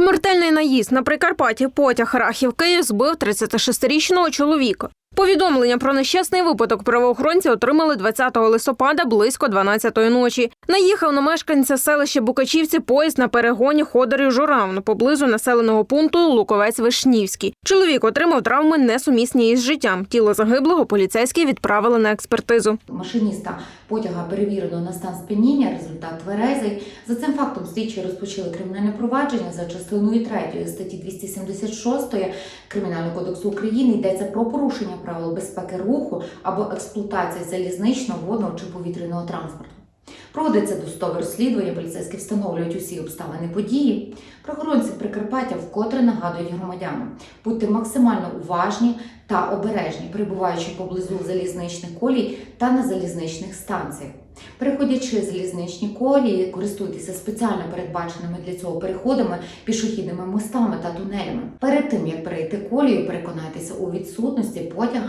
Смертельний наїзд на Прикарпатті потяг Рахів Київ збив 36-річного чоловіка. Повідомлення про нещасний випадок правоохоронці отримали 20 листопада близько 12-ї ночі. Наїхав на мешканця селища Букачівці поїзд на перегоні ходорів Журавно поблизу населеного пункту Луковець-Вишнівський. Чоловік отримав травми несумісні із життям. Тіло загиблого поліцейські відправили на експертизу. Машиніста потяга перевірено на стан сп'яніння, результат тверезий. За цим фактом слідчі розпочали кримінальне провадження за частиною 3 статті 276 Кримінального кодексу України йдеться про порушення правил безпеки руху або експлуатації залізничного, водного чи повітряного транспорту. Проводиться достове розслідування, поліцейські встановлюють усі обставини події. Прохоронці Прикарпаття вкотре нагадують громадянам будьте максимально уважні та обережні, перебуваючи поблизу залізничних колій та на залізничних станціях. Переходячи залізничні колії, користуйтеся спеціально передбаченими для цього переходами, пішохідними мостами та тунелями. Перед тим як перейти колію, переконайтеся у відсутності потяга